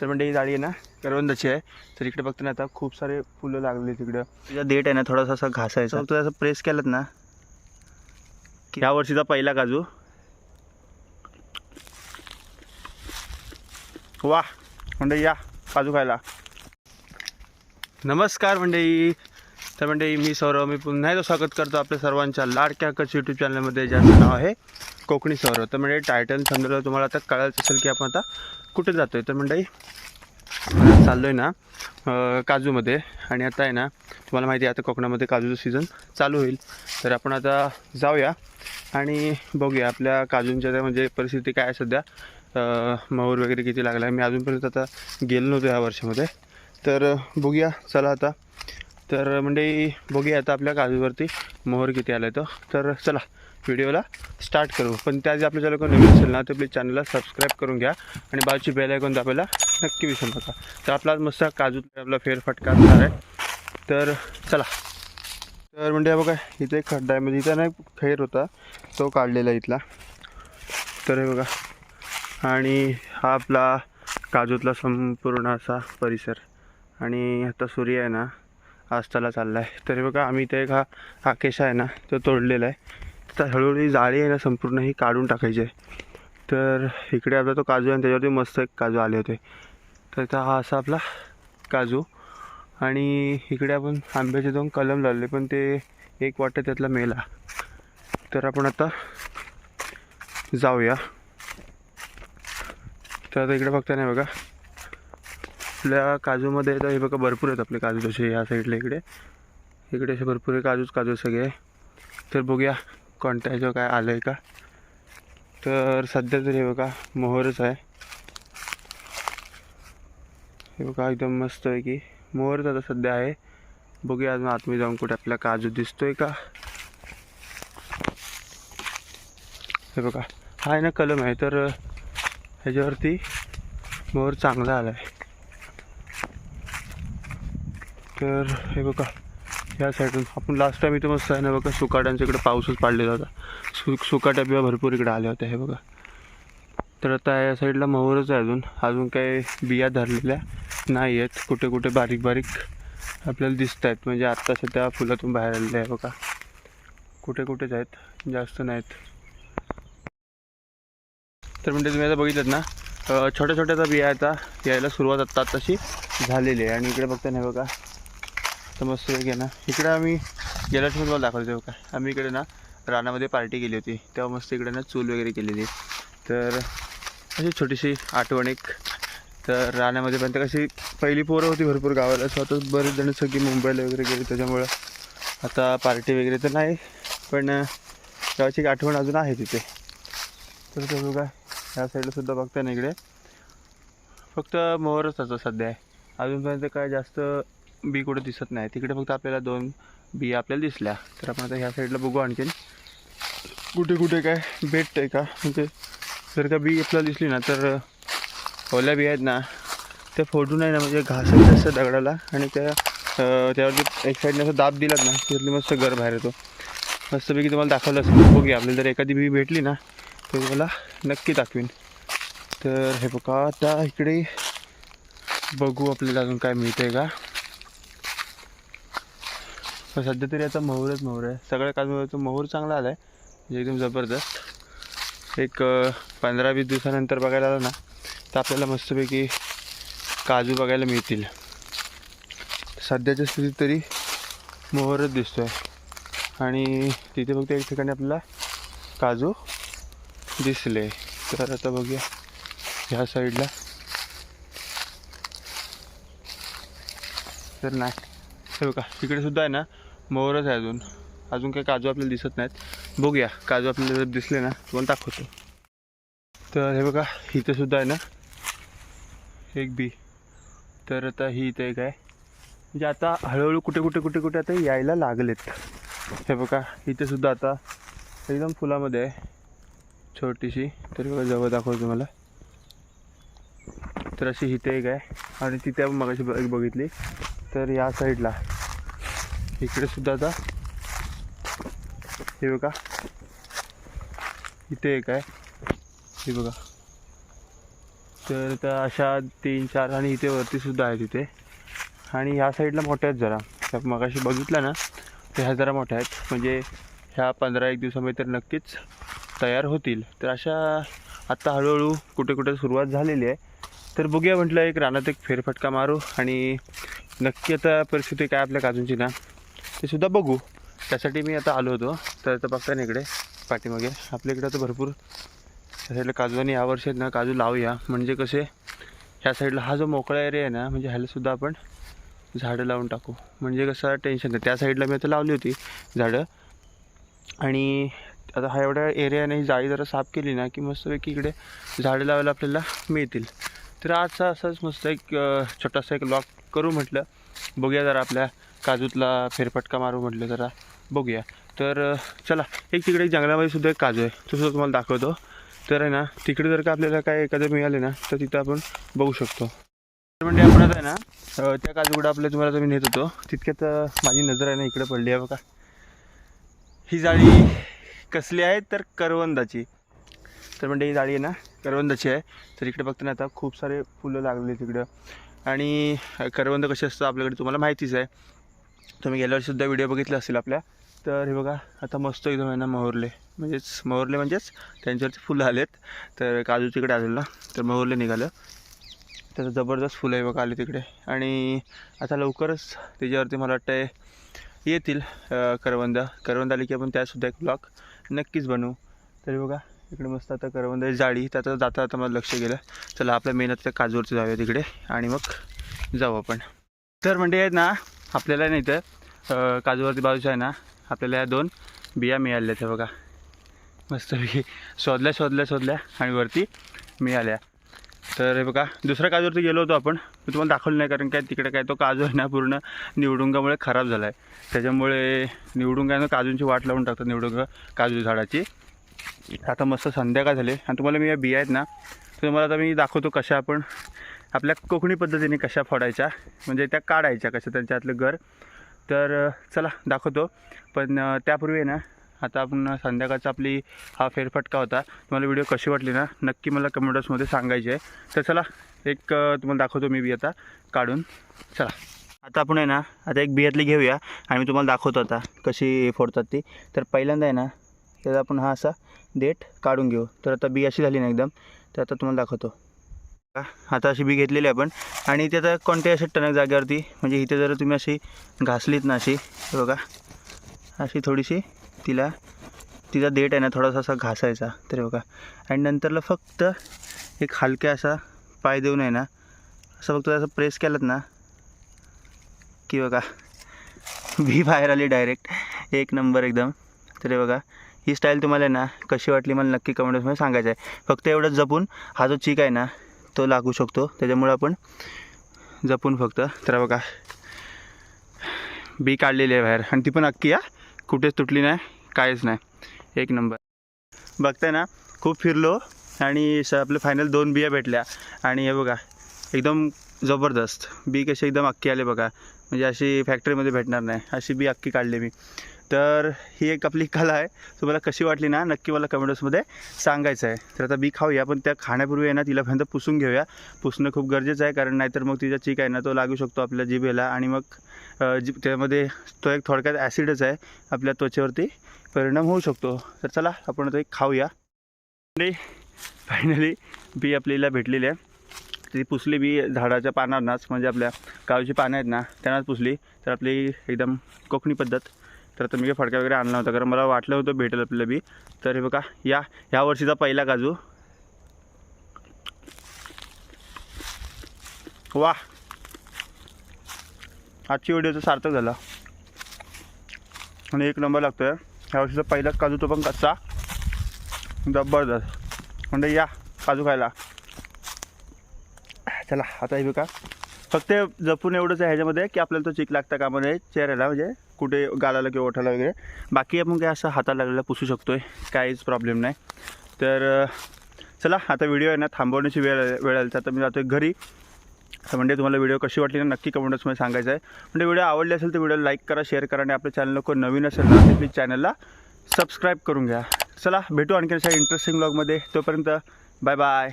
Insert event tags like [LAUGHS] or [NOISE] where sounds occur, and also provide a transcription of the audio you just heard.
तर म्हणजे ही जाळी आहे ना करवंदाची आहे. तर इकडे बघतो ना आता खूप सारे फुलं लागले तिकडं तिचा देठ आहे ना थोडासा असा घासायचा. तो असं प्रेस केलं ना की ह्या वर्षीचा पहिला काजू. वा म्हणजे या काजू खायला. नमस्कार मंडळी. तर मंडळी मी सौरव मी पुन्हा एकदा स्वागत करतो आपल्या सर्वांच्या लाडक्या कच यूट्यूब चॅनलमध्ये ज्याचं नाव आहे कोकणी सौरव तर म्हणजे टायटल समजलं तुम्हाला आता कळायचं असेल की आपण आता कुठे जातो आहे तर म्हणजे चाललो आहे ना काजूमध्ये. आणि आता आहे ना तुम्हाला माहिती आहे आता कोकणामध्ये काजूचं सीझन चालू होईल. तर आपण आता जाऊया आणि बघूया आपल्या काजूंच्या त्या म्हणजे परिस्थिती काय आहे सध्या. अं, मोहर वगैरे किती लागला आहे मी अजूनपर्यंत आता गेलो नव्हतो ह्या वर्षामध्ये. तर बघूया. चला आता. तर म्हणजे बघूया आता आपल्या काजूवरती मोहर किती आला आहे तो. तर चला व्हिडिओला स्टार्ट करू. पण त्याआधी आपल्या ज्या लोकांना नवीन असेल ना तर आपल्या चॅनलला सबस्क्राईब करून घ्या आणि बाजूची बेल ऐकून दाबायला नक्की विसरू नका. तर आपला आज मस्त काजू आपला फेरफटका असणार आहे. तर चला. तर म्हणजे बघा इथे एक खड्डा आहे म्हणजे इथं ना खैर होता तो काढलेला आहे इथला. तर हे बघा. आणि हा आपला काजूतला संपूर्ण असा परिसर. आणि आता सूर्य आहे ना आस्ताला चालला आहे तर हे बघा आम्ही इथे एक हा आकेशा आहे ना तो तोडलेला आहे. आता हळूहळू जाळी आहे ना संपूर्ण ही काढून टाकायची आहे. तर इकडे आपला तो काजू आहे आणि त्याच्यावरती मस्त एक काजू आले होते. तर हा असा आपला काजू. आणि इकडे आपण आंब्याचे दोन कलम लावले पण ते एक वाटतं त्यातला मेला. तर आपण आता जाऊया. तर आता इकडे बघता नाही बघा. आपल्या काजूमध्ये तर हे बघा भरपूर आहेत आपले काजू तसे ह्या साईडला इकडे. इकडे असे भरपूर आहे काजूच काजू सगळे. तर बघूया. कोणत्या ह्याच्यावर काय आलं आहे का? तर सध्या तरी हे बघा मोहरच आहे. हे बघा एकदम मस्त आहे की. मोहरच आता सध्या आहे. बघूया आज आतमध्ये जाऊन कुठे आपला काजू दिसतोय का? हे बघा हा आहे ना कलम आहे तर ह्याच्यावरती मोहर चांगला आला आहे तर हे बघा ह्या साईडून आपण लास्ट टाईम इथे मस्त आहे ना बघा सुकाट्यांच्या इकडे पाऊसच पाडलेला होता. सु सुकाट्या बिवा भरपूर इकडे आल्या होत्या हे बघा. तर आता या साईडला मोहरच आहे अजून. अजून काही बिया धरलेल्या नाही आहेत. कुठे कुठे बारीक बारीक आपल्याला दिसत आहेत म्हणजे आत्ता सध्या फुलातून बाहेर आलेले आहे बघा. कुठे कुठेच आहेत जास्त नाहीत. तर म्हणजे तुम्ही आता बघितलं ना छोट्या छोट्या बिया आता यायला सुरुवात आत्ता आत्ताशी झालेली आहे. आणि इकडे बघता नाही बघा तर मस्त आहे ना. इकडे आम्ही गेल्या ठेवून मला दाखवलं तेव्हा काय आम्ही इकडे ना रानामध्ये पार्टी केली होती. तेव्हा मस्त इकडे ना चूल वगैरे केलेली. तर अशी छोटीशी आठवण एक. तर रानामध्ये पण तर कशी पहिली पोरं होती भरपूर गावाला स्वतः बरेच जण सगळी मुंबईला वगैरे गेले. त्याच्यामुळं आता पार्टी वगैरे तर नाही पण गावाची एक आठवण अजून आहे तिथे. तर ते बघा ह्या साईडला सुद्धा बघता ना इकडे. फक्त मोहरच आता सध्या आहे. अजूनपर्यंत काय जास्त बी कुठे दिसत नाही. तिकडे फक्त आपल्याला दोन बी आपल्याला दिसल्या. तर आपण आता ह्या साईडला बघू आणखीन. कुठे कुठे काय भेटतं आहे का? म्हणजे जर का बी आपल्याला दिसली ना तर ओल्या बी आहेत ना त्या फोडून आहे ना म्हणजे घासायचं असतं दगडाला आणि त्या त्यावरती एक साईडने असं दाब दिलात ना त्यातली मस्त घर बाहेर येतो. मस्तपैकी तुम्हाला दाखवलं असेल. बघूया आपल्याला जर एखादी बी भेटली ना तर तुम्हाला नक्की दाखवीन. तर हे बघा आता इकडे बघू आपल्याला अजून काय मिळतं आहे का. पण सध्या तरी आता मोहरच मोहर आहे. सगळ्या काजूचा मोहर चांगला आला आहे म्हणजे एकदम जबरदस्त. एक पंधरा वीस दिवसानंतर बघायला आलं ना तर आपल्याला मस्तपैकी काजू बघायला मिळतील. सध्याच्या स्थितीत तरी मोहरच दिसतो आहे आणि तिथे फक्त एक ठिकाणी आपल्याला काजू दिसले. तर आता बघूया ह्या साईडला. तर नाही. हे बघा तिकडे सुद्धा आहे ना मोहरच आहे अजून. अजून काही काजू आपल्याला दिसत नाहीत. बघूया काजू आपल्याला जर दिसले ना तुम्हाला दाखवतो. तर हे बघा इथं सुद्धा आहे ना एक बी. तर आता ही इथं एक आहे. म्हणजे आता हळूहळू कुठे कुठे कुठे कुठे आता यायला लागलेत. हे बघा इथेसुद्धा आता एकदम फुलामध्ये आहे. छोटीशी. तर बघा जवळ दाखवतो तुम्हाला. तर अशी इथे एक आहे. आणि तिथे आपण मगाशी एक बघितली. तर या साईडला इकडे सुद्धा आता. हे बघा. इथे एक आहे. हे बघा. तर त्या अशा तीन चार आणि इथे वरती सुद्धा आहेत तिथे आणि ह्या साईडला मोठ्या आहेत जरा. त्या मगाशी बघितलं ना तर ह्या जरा मोठ्या आहेत. म्हणजे ह्या पंधरा एक दिवसामध्ये तर नक्कीच तयार होतील. तर अशा आत्ता हळूहळू कुठे कुठे सुरुवात झालेली आहे. तर बघूया म्हटलं एक रानात एक फेरफटका मारू आणि नक्की आता परिस्थिती काय आपल्या काजूंची ना. ते सुद्धा बघू. त्यासाठी मी आता आलो होतो. तर आता बघता इकडे पाठीमागे. आपल्या इकडे आता भरपूर त्या साईडला काजू आणि यावर्षी आहेत ना काजू लावूया. म्हणजे कसे ह्या साईडला हा जो मोकळा एरिया आहे ना म्हणजे ह्यालासुद्धा आपण झाडं लावून टाकू. म्हणजे कसं टेन्शन नाही. त्या साईडला मी आता लावली होती झाडं. आणि आता हा एवढ्या एरियाने जाळी जरा साफ केली ना की मस्तपैकी इकडे झाडं लावायला आपल्याला मिळतील. तर आजचा असाच मस्त एक छोटासा एक लॉक करू म्हटलं. बघूया जरा आपल्या काजूतला फेरफटका मारू म्हटलं जरा बघूया. तर चला एक तिकडे एक जंगलामध्ये सुद्धा एक काजू आहे. तो सुद्धा तुम्हाला दाखवतो. तर आहे ना तिकडे जर का आपल्याला काय एखादं मिळाले ना तर तिथं आपण बघू शकतो. तर म्हणजे आपण आता आहे ना त्या काजूकडं आपल्या तुम्हाला तुम्ही नेत होतो तितक्यात माझी नजर आहे ना इकडे पडली आहे बघा. ही जाळी कसली आहे तर करवंदाची. तर म्हणजे ही जाळी आहे ना करवंदाची आहे. तर इकडे बघताना आता खूप सारे फुलं लागले तिकडं. आणि करवंद कसे असतं आपल्याकडे तुम्हाला माहितीच आहे. तुम्ही गेल्यावरसुद्धा व्हिडिओ बघितला असेल आपल्या. तर हे बघा आता मस्त एकदम आहे ना मोहरले. म्हणजेच मोहरले म्हणजेच त्यांच्यावरती फुलं आलेत. तर काजू तिकडे आलेलं ना तर मोहरले निघालं. तर जबरदस्त फुलं आहे बघा आले तिकडे. आणि आता लवकरच त्याच्यावरती मला वाटतं येतील करवंदा करवंद. करवंद आली की आपण त्यासुद्धा एक ब्लॉक नक्कीच बनवू. तरी बघा इकडे मस्त आता करवंद जाळी. तर आता जाता आता मला लक्ष गेलं. चला आपल्या मेहनत त्या काजूवरती जाऊया तिकडे. आणि मग जाऊ आपण. तर म्हणजे आहेत ना आपल्याला नाही तर काजूवरती बाजूच्या आहे ना आपल्याला या दोन बिया मिळाल्या त्या बघा. मस्तपैकी शोधल्या शोधल्या शोधल्या आणि वरती मिळाल्या. तर हे बघा दुसऱ्या काजूवरती गेलो होतो आपण. मी तुम्हाला दाखवलं नाही कारण काय तिकडे काय तो काजू आहे ना पूर्ण निवडुंगामुळे खराब झाला आहे त्याच्यामुळे निवडुंगानं काजूंची वाट लावून टाकतात निवडुंग काजू झाडाची. आता मस्त संध्याकाळ झाले. आणि तुम्हाला मी या बिया आहेत ना तर तुम्हाला आता मी दाखवतो कशा आपण आपल्या कोकणी पद्धतीने कशा फोडायच्या म्हणजे त्या काढायच्या कशा त्यांच्यातलं घर. तर चला दाखवतो. पण त्यापूर्वी आहे ना आता आपण संध्याकाळचा आपली हा फेरफटका होता. तुम्हाला व्हिडिओ कशी वाटली ना नक्की मला कम्प्युटर्समध्ये सांगायचे आहे. तर चला एक तुम्हाला दाखवतो मी बी आता काढून. चला. आता आपण आहे ना आता एक बियातली घेऊया. आणि मी तुम्हाला दाखवतो आता कशी फोडतात ती. तर पहिल्यांदा आहे ना त्याचा आपण हा असा देठ काढून घेऊ. तर आता बी अशी झाली ना एकदम. तर आता तुम्हाला दाखवतो. आता अशी बी घेतलेली आहे आपण. आणि त्याचा कोणत्याही अशा टणक जागेवरती म्हणजे इथे जर तुम्ही अशी घासलीत ना अशी हे बघा. अशी थोडीशी तिला तिचा देठ आहे ना थोडासा असा घासायचा तर बघा. आणि नंतरला फक्त एक हलक्या असा पाय देऊन आहे ना असं फक्त असं प्रेस केलं ना की बघा. [LAUGHS] बी बाहेर आली डायरेक्ट एक नंबर एकदम. तरी बघा ही स्टाईल तुम्हाला आहे ना कशी वाटली मला नक्की कमेंट्समध्ये सांगायचं आहे. फक्त एवढंच जपून हा जो चीक आहे ना तो लागू शकतो. त्याच्यामुळं आपण जपून फक्त तर बघा. बी काढलेली आहे बाहेर. आणि ती पण अक्की या कुठेच तुटली नाही काहीच नाही. एक नंबर. बघताय ना खूप फिरलो आणि स आपले फायनल दोन बिया भेटल्या. आणि हे बघा एकदम जबरदस्त. बी कसे एकदम अक्की आले बघा. म्हणजे अशी फॅक्टरीमध्ये भेटणार नाही. अशी बी अक्की काढली मी. तर ही एक आपली कला आहे. तुम्हाला कशी वाटली ना नक्की मला कमेंट्समध्ये सांगायचं आहे तर आता बी खाऊया पण त्या खाण्यापूर्वी आहे ना तिला पहिल्यांदा पुसून घेऊया. पुसणं खूप गरजेचं आहे कारण नाहीतर मग तिचा चीक आहे ना तो लागू शकतो आपल्या जिभेला. आणि मग जी त्यामध्ये तो एक थोडक्यात ॲसिडच आहे आपल्या त्वचेवरती परिणाम होऊ शकतो. तर चला आपण ते एक खाऊया. फायनली बी आपल्याला भेटलेली आहे. ती पुसली बी झाडाच्या पानांनाच म्हणजे आपल्या गावची पानं आहेत ना त्यांनाच पुसली. तर आपली एकदम कोकणी पद्धत. तर तुम्ही काही फडका वगैरे आणला होता कारण मला वाटलं होतं भेटेल आपल्याला बी. तर हे बघा या ह्या वर्षीचा पहिला काजू. वा. आजची व्हिडिओचं सार्थक झाला. आणि एक नंबर लागतो आहे ह्या वर्षीचा पहिलाच काजू तो पण कच्चा. जबरदस्त. म्हणजे या काजू खायला. चला आता हे बघा. फक्त जपून एवढंच आहे ह्याच्यामध्ये की आपल्याला तो चिक लागता कामा नये. चेहऱ्याला म्हणजे कुठे गालाला किंवा ओठाला वगैरे. बाकी आपण काय असं हाताला लागलेला पुसू शकतो आहे काहीच प्रॉब्लेम नाही. तर चला आता व्हिडिओ आहे ना थांबवण्याची वेळ वेळ आली. तर आता मी जातो आहे घरी म्हणजे तुम्हाला व्हिडिओ कशी वाटली ना नक्की कमेंट्समध्ये सांगायचं आहे. म्हणजे व्हिडिओ आवडली असेल तर व्हिडिओ लाईक करा शेअर करा आणि आपल्या चॅनल कोण नवीन असेल ना तर प्लीज चॅनलला सबस्क्राईब करून घ्या. चला भेटू आणखी अशा इंटरेस्टिंग ब्लॉगमध्ये तोपर्यंत बाय बाय